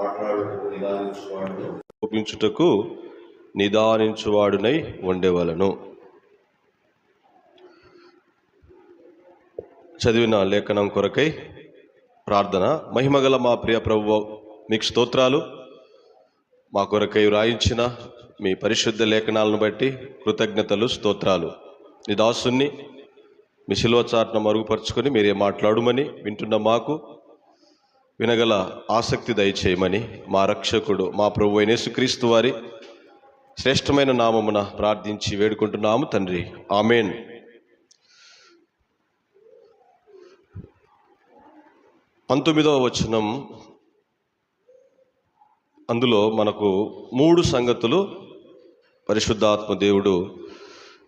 మాట్లాడుటకు నిదానించువాడు కోపించుటకు నిదానించువాడునై ఉండేవలను. చదివిన లేఖనం కొరకై ప్రార్థన మహిమగల మా ప్రియ ప్రభు మీకు స్తోత్రాలు. మా కొరకై వ్రాయించిన మీ పరిశుద్ధ లేఖనాలను బట్టి కృతజ్ఞతలు స్తోత్రాలు. నీ దాసుని మీ శిలువ చాటున మరుగుపరుచుకొని మీరే మాట్లాడుమని వింటున్న మాకు వినగల ఆసక్తి దయచేయమని మా రక్షకుడు మా ప్రభు యేసుక్రీస్తు వారి శ్రేష్టమైన నామమున ప్రార్థించి వేడుకుంటున్నాము తండ్రి. ఆమెన్. పంతొమ్మిదవ వచనం. అందులో మనకు మూడు సంగతులు పరిశుద్ధాత్మ దేవుడు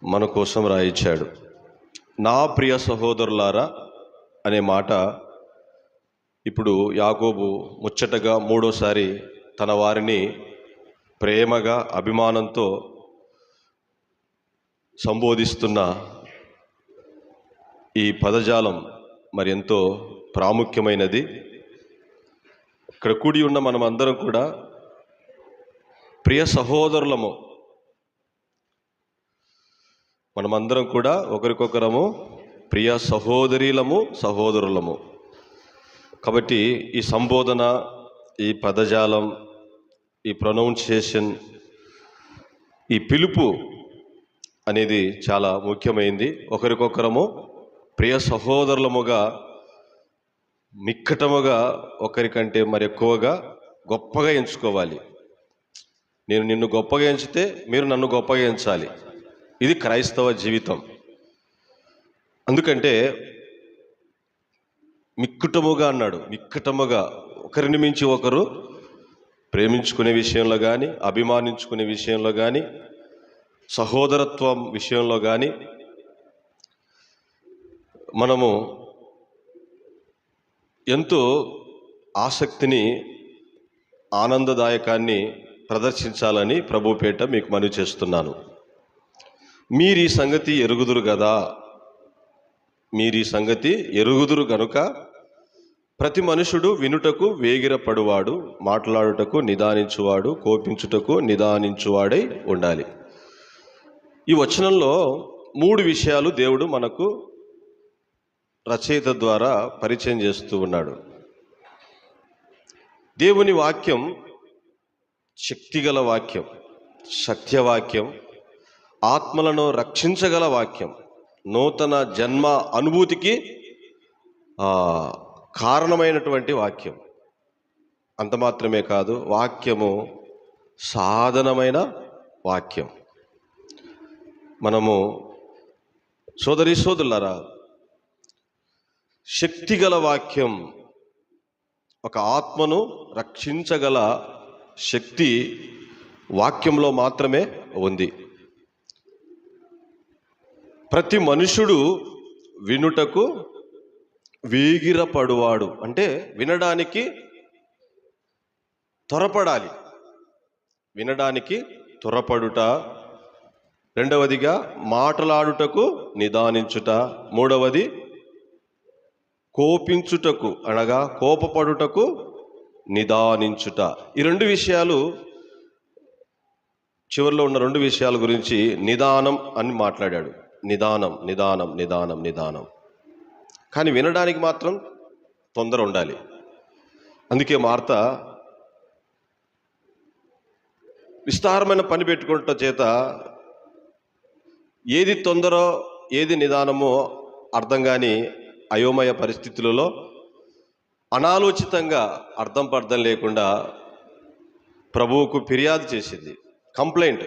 మన కోసం రాయించాడు. నా ప్రియ సహోదరులారా అనే మాట ఇప్పుడు యాకోబు ముచ్చటగా మూడోసారి తన వారిని ప్రేమగా అభిమానంతో సంబోధిస్తున్న ఈ పదజాలం మరి ఎంతో ప్రాముఖ్యమైనది. ఇక్కడ కూడి ఉన్న మనం అందరం కూడా ప్రియ సహోదరులము మనమందరం కూడా ఒకరికొకరము ప్రియ సహోదరీలము సహోదరులము. కాబట్టి ఈ సంబోధన ఈ పదజాలం ఈ ప్రొనౌన్సియేషన్ ఈ పిలుపు అనేది చాలా ముఖ్యమైంది. ఒకరికొకరము ప్రియ సహోదరులముగా మిక్కటముగా ఒకరికంటే మరి ఎక్కువగా గొప్పగా ఎంచుకోవాలి. నేను నిన్ను గొప్పగా ఎంచితే మీరు నన్ను గొప్పగా ఎంచాలి. ఇది క్రైస్తవ జీవితం. అందుకంటే మిక్కుటముగా అన్నాడు. మిక్కటముగా. ఒకరిని మించి ఒకరు ప్రేమించుకునే విషయంలో కానీ అభిమానించుకునే విషయంలో కానీ సహోదరత్వం విషయంలో కానీ మనము ఎంతో ఆసక్తిని ఆనందదాయకాన్ని ప్రదర్శించాలని ప్రభుపేట మీకు మనవి చేస్తున్నాను. మీరు ఈ సంగతి ఎరుగుదురు కదా మీరు ఈ సంగతి ఎరుగుదురు గనుక ప్రతి మనుషుడు వినుటకు వేగిరపడువాడు మాట్లాడుటకు నిదానించువాడు కోపించుటకు నిదానించువాడై ఉండాలి. ఈ వచనంలో మూడు విషయాలు దేవుడు మనకు రచయిత ద్వారా పరిచయం చేస్తూ ఉన్నాడు. దేవుని వాక్యం శక్తిగల వాక్యం సత్యవాక్యం ఆత్మలను రక్షించగల వాక్యం నూతన జన్మ అనుభూతికి కారణమైనటువంటి వాక్యం. అంత మాత్రమే కాదు వాక్యము సాధనమైన వాక్యం. మనము సోదరి సోదరులరా శక్తిగల వాక్యం ఒక ఆత్మను రక్షించగల శక్తి వాక్యంలో మాత్రమే ఉంది. ప్రతి మనుషుడు వినుటకు వేగిరపడువాడు. అంటే వినడానికి త్వరపడాలి. వినడానికి త్వరపడుట. రెండవదిగా మాటలాడుటకు నిదానించుట. మూడవది కోపించుటకు అనగా కోపపడుటకు నిదానించుట. ఈ రెండు విషయాలు చివరిలో ఉన్న రెండు విషయాల గురించి నిదానం అని మాట్లాడాడు. నిదానం నిదానం నిదానం నిదానం. కానీ వినడానికి మాత్రం తొందర ఉండాలి. అందుకే మార్త విస్తారమైన పని పెట్టుకుంట చేత ఏది తొందరో ఏది నిదానమో అర్థం కాని అయోమయ పరిస్థితులలో అనాలోచితంగా అర్థం పర్థం లేకుండా ప్రభువుకు ఫిర్యాదు చేసింది. కంప్లైంట్.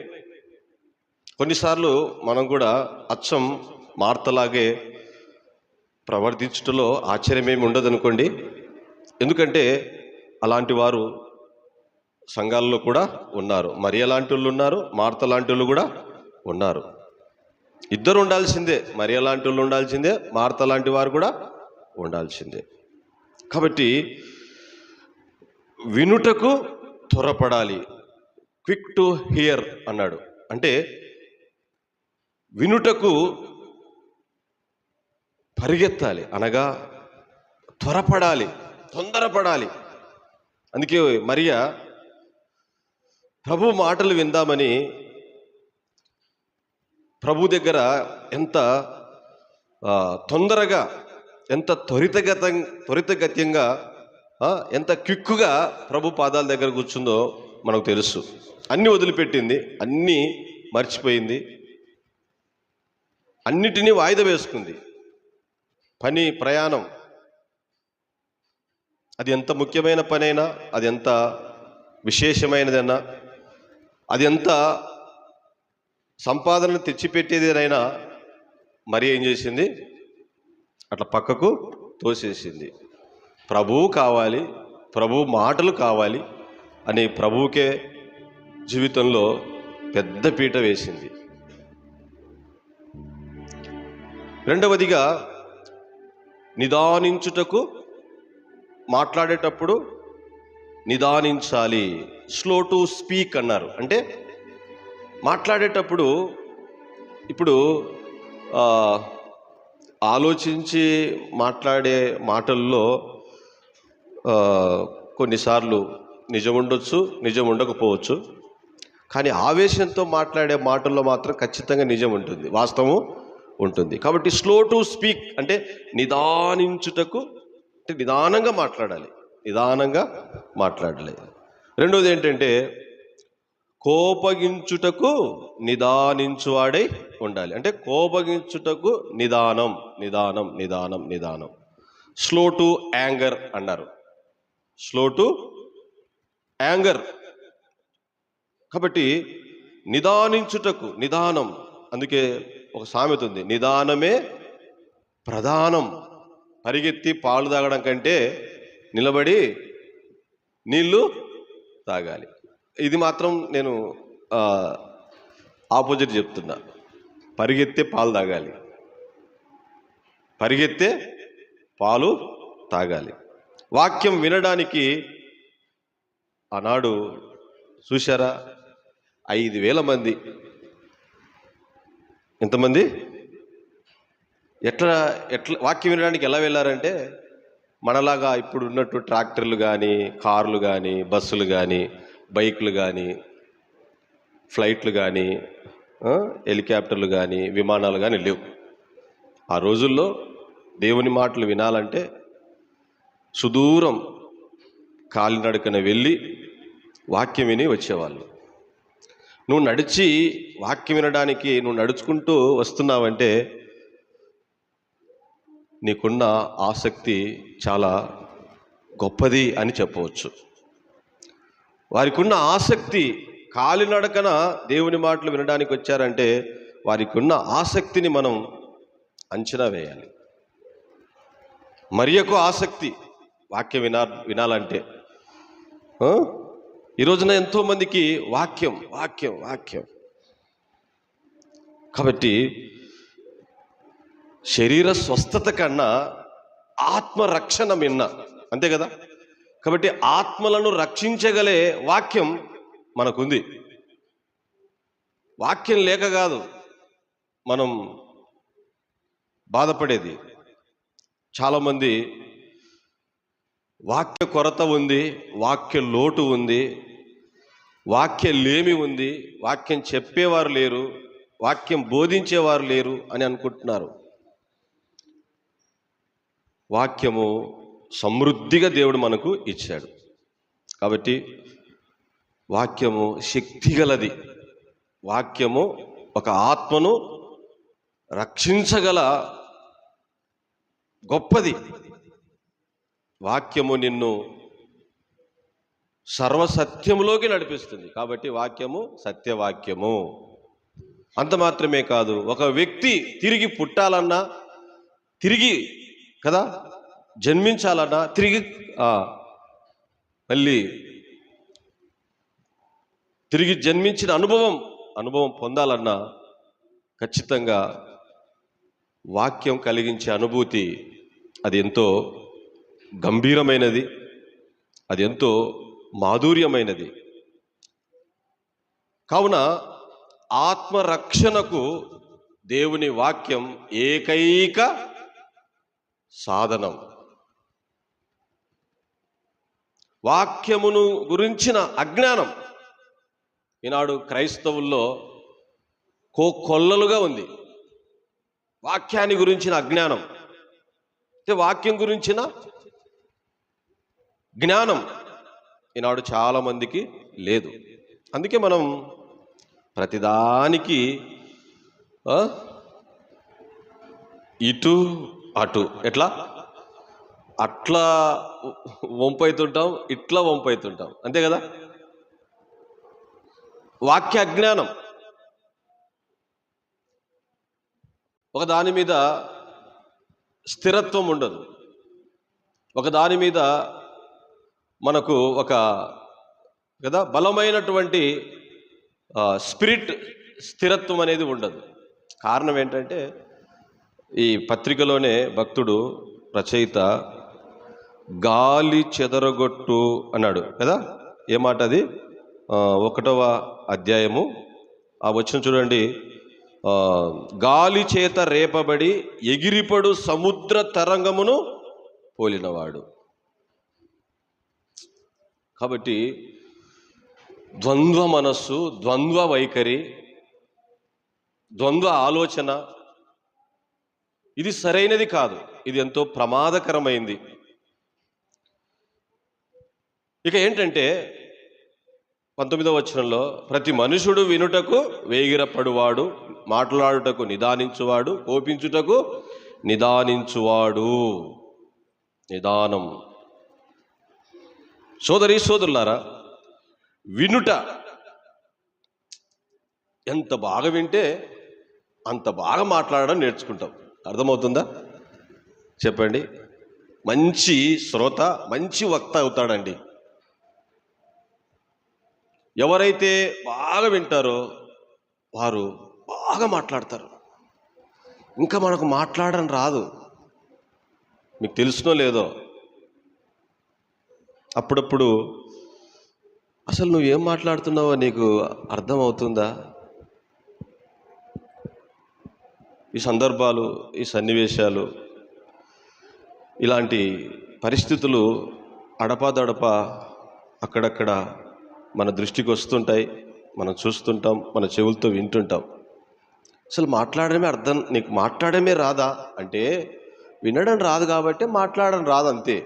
కొన్నిసార్లు మనం కూడా అచ్చం మార్తలాగే ప్రవర్తించటంలో ఆశ్చర్యమేమి ఉండదనుకోండి. ఎందుకంటే అలాంటి వారు సంఘాల్లో కూడా ఉన్నారు. మరి ఎలాంటి వాళ్ళు ఉన్నారు మార్త లాంటి వాళ్ళు కూడా ఉన్నారు. ఇద్దరు ఉండాల్సిందే మరి ఎలాంటి వాళ్ళు ఉండాల్సిందే మార్త లాంటి వారు కూడా ఉండాల్సిందే. కాబట్టి వినుటకు త్వరపడాలి. క్విక్ టు హియర్ అన్నాడు. అంటే వినుటకు పరిగెత్తాలి అనగా త్వరపడాలి తొందరపడాలి. అందుకే మరియా ప్రభు మాటలు విందామని ప్రభు దగ్గర ఎంత తొందరగా ఎంత త్వరితగత త్వరితగత్యంగా ఎంత క్విక్గా ప్రభు పాదాల దగ్గర కూర్చుందో మనకు తెలుసు. అన్నీ వదిలిపెట్టింది అన్నీ మర్చిపోయింది. అన్నిటినీ వాయిదా వేసుకుంది. పని ప్రయాణం. అది ఎంత ముఖ్యమైన పనైనా అది ఎంత విశేషమైనదైనా అది ఎంత సంపాదనను తెచ్చిపెట్టేదేనైనా మరి ఏం చేసింది? అట్లా పక్కకు తోసేసింది. ప్రభువు కావాలి ప్రభు మాటలు కావాలి అని ప్రభువుకే జీవితంలో పెద్ద పీట వేసింది. రెండవదిగా నిదానించుటకు మాట్లాడేటప్పుడు నిదానించాలి. స్లో టు స్పీక్ అన్నారు. అంటే మాట్లాడేటప్పుడు ఇప్పుడు ఆలోచించి మాట్లాడే మాటల్లో కొన్నిసార్లు నిజం ఉండొచ్చు నిజం ఉండకపోవచ్చు. కానీ ఆవేశంతో మాట్లాడే మాటల్లో మాత్రం ఖచ్చితంగా నిజం ఉంటుంది. వాస్తవం ఉంటుంది. కాబట్టి స్లో టు స్పీక్ అంటే నిదానించుటకు అంటే నిదానంగా మాట్లాడాలి. నిదానంగా మాట్లాడాలి. రెండవది ఏంటంటే కోపగించుటకు నిదానించువాడై ఉండాలి. అంటే కోపగించుటకు నిదానం నిదానం నిదానం నిదానం. స్లో టు యాంగర్ అన్నారు. స్లో టు యాంగర్ కాబట్టి నిదానించుటకు నిదానం అందుకే ఒక సామెత ఉంది. నిదానమే ప్రధానం. పరిగెత్తి పాలు తాగడం కంటే నిలబడి నీళ్ళు తాగాలి. ఇది మాత్రం నేను ఆపోజిట్ చెప్తున్నా. పరిగెత్తే పాలు తాగాలి. పరిగెత్తే పాలు తాగాలి. వాక్యం వినడానికి ఆనాడు చూశారా? ఐదు వేల మంది ఎంతమంది? ఎట్లా ఎట్లా వాక్యం వినడానికి ఎలా వెళ్ళారంటే మనలాగా ఇప్పుడు ఉన్నట్టు ట్రాక్టర్లు కానీ కార్లు కానీ బస్సులు కానీ బైకులు కానీ ఫ్లైట్లు కానీ హెలికాప్టర్లు కానీ విమానాలు కానీ లేవు. ఆ రోజుల్లో దేవుని మాటలు వినాలంటే సుదూరం కాలినడకన వెళ్ళి వాక్యం విని వచ్చేవాళ్ళు. నువ్వు నడిచి వాక్యం వినడానికి నువ్వు నడుచుకుంటూ వస్తున్నావంటే నీకున్న ఆసక్తి చాలా గొప్పది అని చెప్పవచ్చు. వారికి ఉన్న ఆసక్తి కాలినడకన దేవుని మాటలు వినడానికి వచ్చారంటే వారికి ఉన్న ఆసక్తిని మనం అంచనా వేయాలి. మరియకు ఆసక్తి వాక్యం వినా వినాలంటే. ఈ రోజున ఎంతోమందికి వాక్యం వాక్యం వాక్యం. కాబట్టి శరీర స్వస్థత కన్నా ఆత్మరక్షణ మిన్న. అంతే కదా? కాబట్టి ఆత్మలను రక్షించగలే వాక్యం మనకుంది. వాక్యం లేక కాదు మనం బాధపడేది. చాలామంది వాక్య కొరత ఉంది వాక్య లోటు ఉంది వాక్యం లేమి ఉంది వాక్యం చెప్పేవారు లేరు వాక్యం బోధించేవారు లేరు అని అనుకుంటున్నారు. వాక్యము సమృద్ధిగా దేవుడు మనకు ఇచ్చాడు. కాబట్టి వాక్యము శక్తిగలది వాక్యము ఒక ఆత్మను రక్షించగల గొప్పది. వాక్యము నిన్ను సర్వసత్యములోకి నడిపిస్తుంది. కాబట్టి వాక్యము సత్యవాక్యము. అంత మాత్రమే కాదు ఒక వ్యక్తి తిరిగి పుట్టాలన్నా తిరిగి కదా జన్మించాలన్నా తిరిగి మళ్ళీ తిరిగి జన్మించిన అనుభవం అనుభవం పొందాలన్నా ఖచ్చితంగా వాక్యం కలిగించే అనుభూతి అది ఎంతో గంభీరమైనది అది ఎంతో మాధుర్యమైనది. కావున ఆత్మరక్షణకు దేవుని వాక్యం ఏకైక సాధనం. వాక్యమును గురించిన అజ్ఞానం ఈనాడు క్రైస్తవుల్లో కో కొల్లలుగా ఉంది. వాక్యాన్ని గురించిన అజ్ఞానం. అంటే వాక్యం గురించిన జ్ఞానం. ఈనాడు చాలా మందికి లేదు. అందుకే మనం ప్రతిదానికి ఇటు అటు. ఎట్లా? అట్లా వంపైతుంటాం ఇట్లా వంపైతుంటాం. అంతే కదా? వాక్య అజ్ఞానం ఒక దాని మీద స్థిరత్వం ఉండదు. ఒక దాని మీద మనకు ఒక కదా బలమైనటువంటి స్పిరిట్ స్థిరత్వం అనేది ఉండదు. కారణం ఏంటంటే ఈ పత్రికలోనే భక్తుడు రచయిత గాలి చెదరగొట్టు అన్నాడు కదా? ఏ మాట అది? ఒకటవ అధ్యాయము. ఆ వచ్చిన చూడండి. గాలి చేత రేపబడి ఎగిరిపడు సముద్ర తరంగమును పోలినవాడు. కాబట్టి ద్వంద్వ మనస్సు ద్వంద్వ వైఖరి ద్వంద్వ ఆలోచన ఇది సరైనది కాదు. ఇది ఎంతో ప్రమాదకరమైంది. ఇక ఏంటంటే పంతొమ్మిదవ వచనంలో ప్రతి మనుషుడు వినుటకు వేగిరపడువాడు మాట్లాడుటకు నిదానించువాడు కోపించుటకు నిదానించువాడు. నిదానం. సోదరి సోదరులారా వినుట. ఎంత బాగా వింటే అంత బాగా మాట్లాడడం నేర్చుకుంటాం. అర్థమవుతుందా? చెప్పండి. మంచి శ్రోత మంచి వక్త అవుతాడండి. ఎవరైతే బాగా వింటారో వారు బాగా మాట్లాడతారు. ఇంకా మనకు మాట్లాడడం రాదు. మీకు తెలుసునో లేదో అప్పుడప్పుడు అసలు నువ్వు ఏం మాట్లాడుతున్నావో నీకు అర్థం అవుతుందా? ఈ సందర్భాలు ఈ సన్నివేశాలు ఇలాంటి పరిస్థితులు అడపాదడప అక్కడక్కడ మన దృష్టికి వస్తుంటాయి మనం చూస్తుంటాం మన చెవులతో వింటుంటాం. అసలు మాట్లాడడమే అర్థం నీకు మాట్లాడమే రాదా? అంటే వినడం రాదు కాబట్టి మాట్లాడడం రాదు అంతే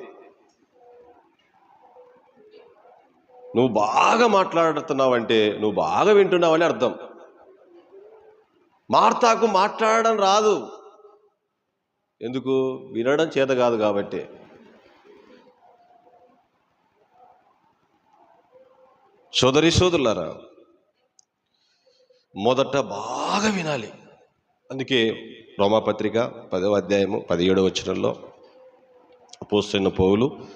నువ్వు బాగా మాట్లాడుతున్నావంటే నువ్వు బాగా వింటున్నావని అర్థం. మార్తాకు మాట్లాడడం రాదు. ఎందుకు? వినడం చేత కాదు కాబట్టి. సోదరి సోదరులారా మొదట బాగా వినాలి. అందుకే రోమాపత్రిక పదవ అధ్యాయము పదిహేడవ వచనంలో పోస్తున్న పౌలు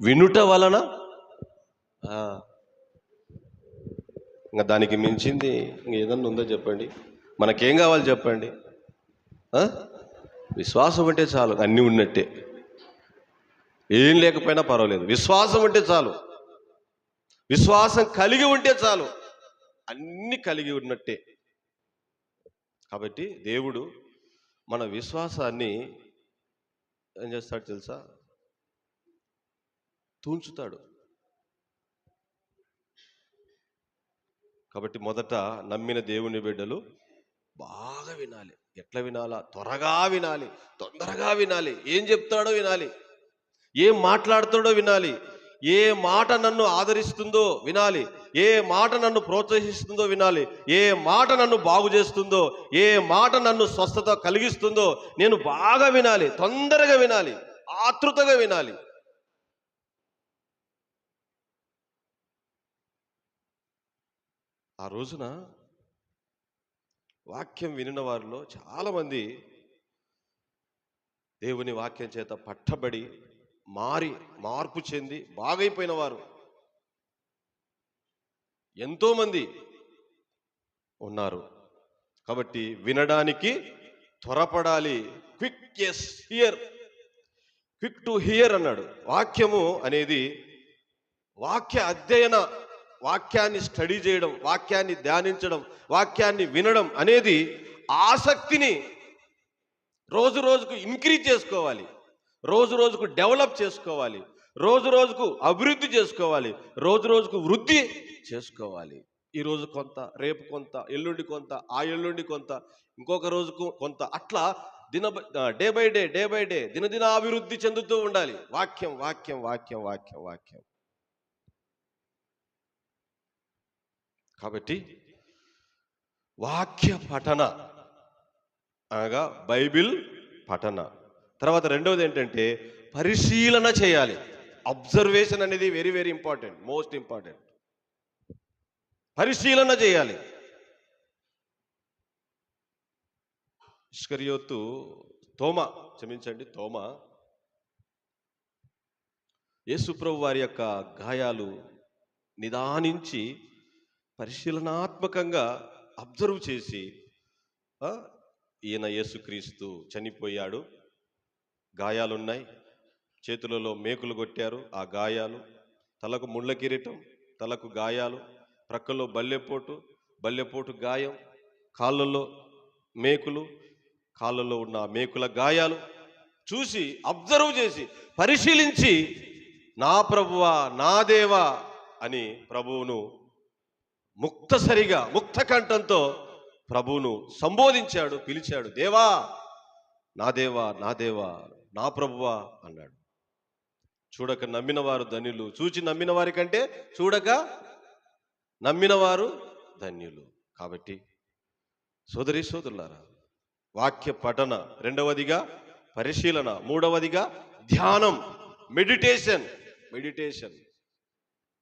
వినుట వలన ఇంకా దానికి మించింది ఇంక ఏదన్నా ఉందో చెప్పండి. మనకేం కావాలి చెప్పండి. విశ్వాసం అంటే చాలు అన్నీ ఉన్నట్టే. ఏం లేకపోయినా పర్వాలేదు. విశ్వాసం ఉంటే చాలు. విశ్వాసం కలిగి ఉంటే చాలు. అన్ని కలిగి ఉన్నట్టే. కాబట్టి దేవుడు మన విశ్వాసాన్ని ఏం చేస్తాడు తెలుసా? తూంచుతాడు. కాబట్టి మొదట నమ్మిన దేవుని బిడ్డలు బాగా వినాలి. ఎట్లా వినాలా? త్వరగా వినాలి. తొందరగా వినాలి. ఏం చెప్తాడో వినాలి. ఏం మాట్లాడుతాడో వినాలి. ఏ మాట నన్ను ఆదరిస్తుందో వినాలి. ఏ మాట నన్ను ప్రోత్సహిస్తుందో వినాలి. ఏ మాట నన్ను బాగు చేస్తుందో ఏ మాట నన్ను స్వస్థత కలిగిస్తుందో నేను బాగా వినాలి. తొందరగా వినాలి. ఆతృతగా వినాలి. ఆ రోజున వాక్యం వినిన వారిలో చాలామంది దేవుని వాక్యం చేత పట్టబడి మారి మార్పు చెంది బాగైపోయిన వారు. ఎంతోమంది ఉన్నారు. కాబట్టి వినడానికి త్వరపడాలి. Quick as hear quick to hear అన్నాడు. వాక్యము అనేది వాక్య అధ్యయన వాక్యాన్ని స్టడీ చేయడం వాక్యాన్ని ధ్యానించడం వాక్యాన్ని వినడం అనేది ఆసక్తిని రోజు రోజుకు ఇంక్రీజ్ చేసుకోవాలి. రోజు రోజుకు డెవలప్ చేసుకోవాలి. రోజు రోజుకు అభివృద్ధి చేసుకోవాలి. రోజు రోజుకు వృద్ధి చేసుకోవాలి. ఈరోజు కొంత రేపు కొంత ఎల్లుండి కొంత ఆ ఎల్లుండి కొంత ఇంకొక రోజుకు కొంత అట్లా దిన day by day day by day దినదిన అభివృద్ధి చెందుతూ ఉండాలి. వాక్యం వాక్యం వాక్యం వాక్యం వాక్యం. కాబట్టి వాక్య పఠన అనగా బైబిల్ పఠన. తర్వాత రెండవది ఏంటంటే పరిశీలన చేయాలి. అబ్జర్వేషన్ అనేది very very important most important పరిశీలన చేయాలి. ఇష్కరియోత్తు తోమ క్షమించండి తోమ. యేసుప్రభు వారి యొక్క గాయాలు నిదానించి పరిశీలనాత్మకంగా అబ్జర్వ్ చేసి ఈయన యేసుక్రీస్తు చనిపోయాడు. గాయాలున్నాయి. చేతులలో మేకులు కొట్టారు. ఆ గాయాలు తలకు ముళ్ళ కిరీటం తలకు గాయాలు ప్రక్కలో బల్లెపోటు బల్లెపోటు గాయం కాళ్ళల్లో మేకులు కాళ్ళలో ఉన్న మేకుల గాయాలు చూసి అబ్జర్వ్ చేసి పరిశీలించి నా ప్రభువా నా దేవా అని ప్రభువును ముక్తసరిగా ముక్త కంఠంతో ప్రభువును సంబోధించాడు పిలిచాడు దేవా నా దేవా నా దేవా నా ప్రభువా అన్నాడు. చూడక నమ్మిన వారు ధన్యులు. చూచి నమ్మిన వారి కంటే చూడక నమ్మిన వారు ధన్యులు. కాబట్టి సోదరి సోదరులారా వాక్య పఠన రెండవదిగా పరిశీలన మూడవదిగా ధ్యానం మెడిటేషన్ మెడిటేషన్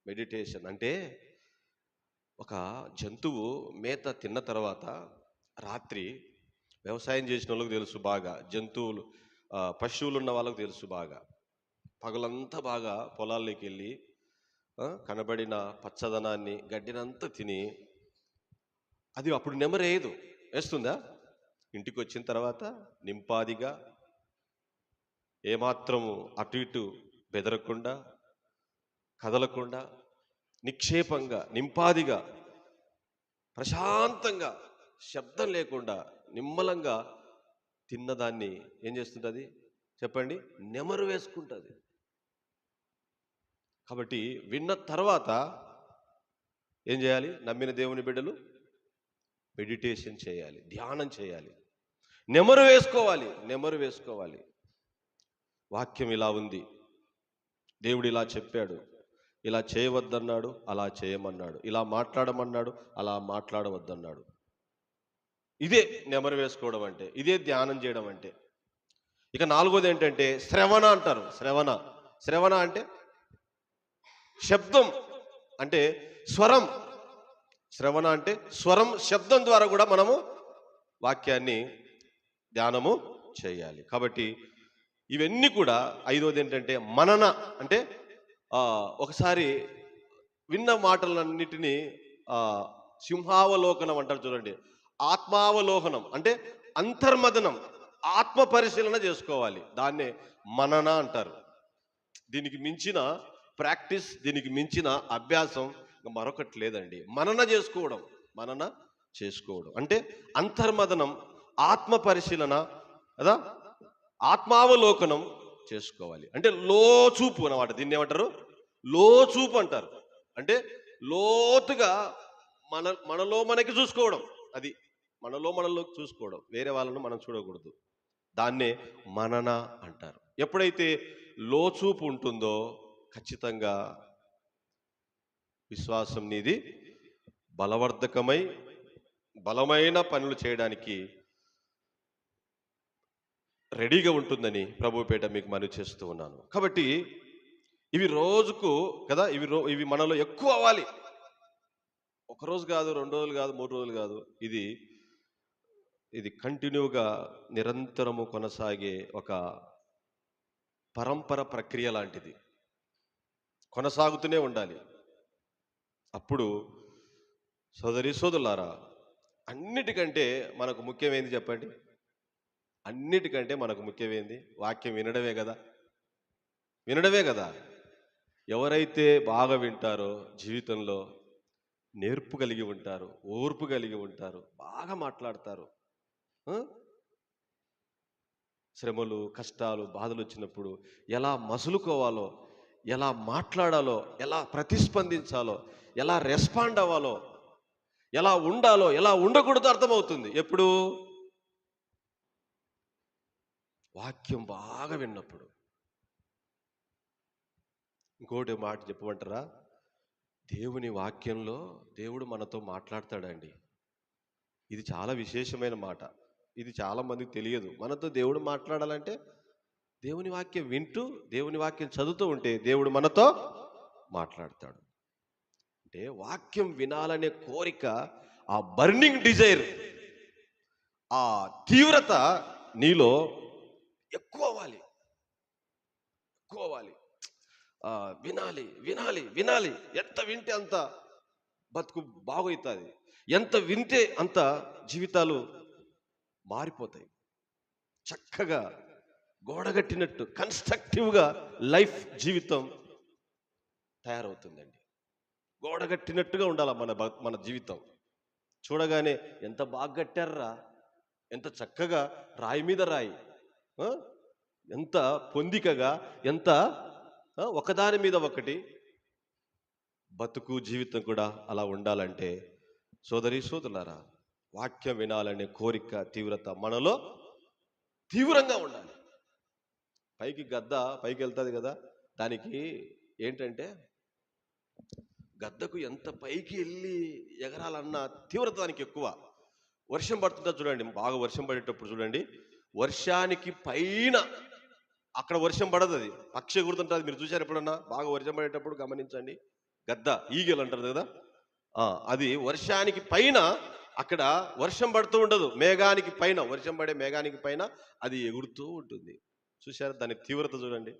మెడిటేషన్ అంటే ఒక జంతువు మేత తిన్న తర్వాత రాత్రి వ్యవసాయం చేసిన వాళ్ళకి తెలుసు బాగా జంతువులు పశువులు ఉన్న వాళ్ళకి తెలుసు బాగా. పగలంతా బాగా పొలాల్లోకి వెళ్ళి కనబడిన పచ్చదనాన్ని గడ్డినంతా తిని అది అప్పుడు నెమరేయదు వేస్తుందా? ఇంటికి వచ్చిన తర్వాత నింపాదిగా ఏమాత్రము అటు ఇటు బెదరకుండా కదలకుండా నిక్షేపంగా నింపాదిగా ప్రశాంతంగా శబ్దం లేకుండా నిమ్మలంగా తిన్నదాన్ని ఏం చేస్తుంటుంది? చెప్పండి. నెమరు వేసుకుంటుంది. కాబట్టి విన్న తర్వాత ఏం చేయాలి? నమ్మిన దేవుని బిడ్డలు మెడిటేషన్ చేయాలి ధ్యానం చేయాలి. నెమరు వేసుకోవాలి నెమరు వేసుకోవాలి. వాక్యం ఇలా ఉంది. దేవుడు ఇలా చెప్పాడు. ఇలా చేయవద్దన్నాడు అలా చేయమన్నాడు. ఇలా మాట్లాడమన్నాడు అలా మాట్లాడవద్దన్నాడు. ఇదే నెమరు వేసుకోవడం అంటే ఇదే ధ్యానం చేయడం అంటే. ఇక నాలుగోది ఏంటంటే శ్రవణ అంటారు శ్రవణ. శ్రవణ అంటే శబ్దం అంటే స్వరం. శ్రవణ అంటే స్వరం శబ్దం ద్వారా కూడా మనము వాక్యాన్ని ధ్యానము చేయాలి. కాబట్టి ఇవన్నీ కూడా ఐదోది ఏంటంటే మనన అంటే ఒకసారి విన్న మాటలన్నిటినీ సింహావలోకనం అంటారు చూడండి. ఆత్మావలోకనం అంటే అంతర్మదనం ఆత్మ పరిశీలన చేసుకోవాలి. దాన్నే మనన అంటారు. దీనికి మించిన ప్రాక్టీస్ దీనికి మించిన అభ్యాసం మరొకటి లేదండి. మనన చేసుకోవడం మనన చేసుకోవడం. అంటే అంతర్మదనం ఆత్మ పరిశీలన కదా? ఆత్మావలోకనం చేసుకోవాలి. అంటే లోచూపు అనమాట దీన్ని ఏమంటారు? లోచూపు అంటారు. అంటే లోతుగా మన మనలో మనకి చూసుకోవడం. అది మనలో మనలో చూసుకోవడం. వేరే వాళ్ళను మనం చూడకూడదు. దాన్నే మనన అంటారు. ఎప్పుడైతే లోచూపు ఉంటుందో ఖచ్చితంగా విశ్వాసం నీది బలవర్ధకమై బలమైన పనులు చేయడానికి రెడీగా ఉంటుందని ప్రభుపేట మీకు మనవి చేస్తూ ఉన్నాను. కాబట్టి ఇవి రోజుకు కదా ఇవి రో ఇవి మనలో ఎక్కువ అవ్వాలి. ఒక రోజు కాదు రెండు రోజులు కాదు మూడు రోజులు కాదు. ఇది ఇది కంటిన్యూగా నిరంతరము కొనసాగే ఒక పరంపర ప్రక్రియ లాంటిది. కొనసాగుతూనే ఉండాలి. అప్పుడు సోదరి సోదరులారా అన్నిటికంటే మనకు ముఖ్యమైనది చెప్పండి? అన్నిటికంటే మనకు ముఖ్యమైంది? వాక్యం వినడమే కదా. వినడమే కదా. ఎవరైతే బాగా వింటారో జీవితంలో నేర్పు కలిగి ఉంటారు ఓర్పు కలిగి ఉంటారు బాగా మాట్లాడతారు శ్రమలు కష్టాలు బాధలు వచ్చినప్పుడు ఎలా మసులుకోవాలో ఎలా మాట్లాడాలో ఎలా ప్రతిస్పందించాలో ఎలా రెస్పాండ్ అవ్వాలో ఎలా ఉండాలో ఎలా ఉండకూడదో అర్థమవుతుంది. ఎప్పుడు? వాక్యం బాగా విన్నప్పుడు. ఇంకోటి మాట చెప్పమంటారా? దేవుని వాక్యంలో దేవుడు మనతో మాట్లాడతాడండి. ఇది చాలా విశేషమైన మాట. ఇది చాలామందికి తెలియదు. మనతో దేవుడు మాట్లాడాలంటే దేవుని వాక్యం వింటూ దేవుని వాక్యం చదువుతూ ఉంటే దేవుడు మనతో మాట్లాడతాడు. అంటే వాక్యం వినాలనే కోరిక ఆ బర్నింగ్ డిజైర్ ఆ తీవ్రత నీలో ఎక్కువ అవ్వాలి ఎక్కువ అవ్వాలి వినాలి వినాలి వినాలి. ఎంత వింటే అంత బతుకు బాగవుతుంది ఎంత వింటే అంత జీవితాలు మారిపోతాయి. చక్కగా గోడగట్టినట్టు కన్స్ట్రక్టివ్గా లైఫ్ జీవితం తయారవుతుందండి. గోడగట్టినట్టుగా ఉండాలి మన బ- మన జీవితం. చూడగానే ఎంత బాగా కట్టారా ఎంత చక్కగా రాయి మీద రాయి. ఎంత పొందికగా ఎంత ఒకదాని మీద ఒకటి. బతుకు జీవితం కూడా అలా ఉండాలంటే సోదరి సోదరులారా వాక్యం వినాలనే కోరిక తీవ్రత మనలో తీవ్రంగా ఉండాలి. పైకి గద్ద పైకి వెళ్తుంది కదా దానికి ఏంటంటే గద్దకు ఎంత పైకి వెళ్ళి ఎగరాలన్న తీవ్రత దానికి ఎక్కువ. వర్షం పడుతుందా చూడండి బాగా వర్షం పడేటప్పుడు చూడండి. వర్షానికి పైన అక్కడ వర్షం పడదు అది. పక్షి గుర్తుంటుంది మీరు చూసారు ఎప్పుడన్నా? బాగా వర్షం పడేటప్పుడు గమనించండి. గద్ద ఈగలు అంటారు కదా? అది వర్షానికి పైన అక్కడ వర్షం పడుతూ ఉండదు. మేఘానికి పైన వర్షం పడే మేఘానికి పైన అది ఎగురుతూ ఉంటుంది. చూశారు? దాని తీవ్రత చూడండి.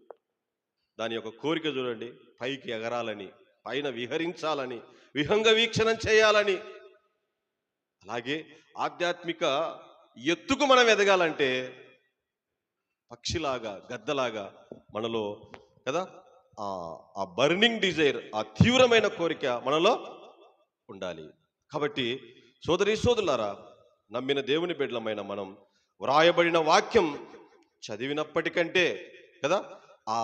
దాని యొక్క కోరిక చూడండి. పైకి ఎగరాలని పైన విహరించాలని విహంగ వీక్షణం చేయాలని. అలాగే ఆధ్యాత్మిక ఎత్తుకు మనం ఎదగాలంటే పక్షిలాగా గద్దలాగా మనలో కదా ఆ ఆ బర్నింగ్ డిజైర్ ఆ తీవ్రమైన కోరిక మనలో ఉండాలి. కాబట్టి సోదరి సోదరులారా నమ్మిన దేవుని బిడ్డలమైన మనం వ్రాయబడిన వాక్యం చదివినప్పటికంటే కదా ఆ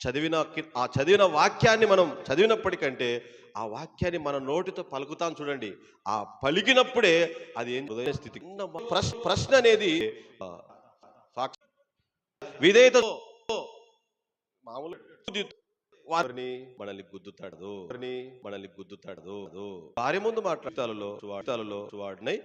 చదివిన ఆ చదివిన వాక్యాన్ని మనం చదివినప్పటికంటే ఆ వాక్యాన్ని మన నోటితో పలుకుతాం చూడండి. ఆ పలికినప్పుడే అది ఏం హృదయ స్థితి. ప్రశ్న ప్రశ్న అనేది విధేయత మామూలు వారిని మనల్ని గుద్దుతాడు వారిని మనల్ని గుద్దుతాడు భార్య ముందు మాట్లాడతాలలో వాడినై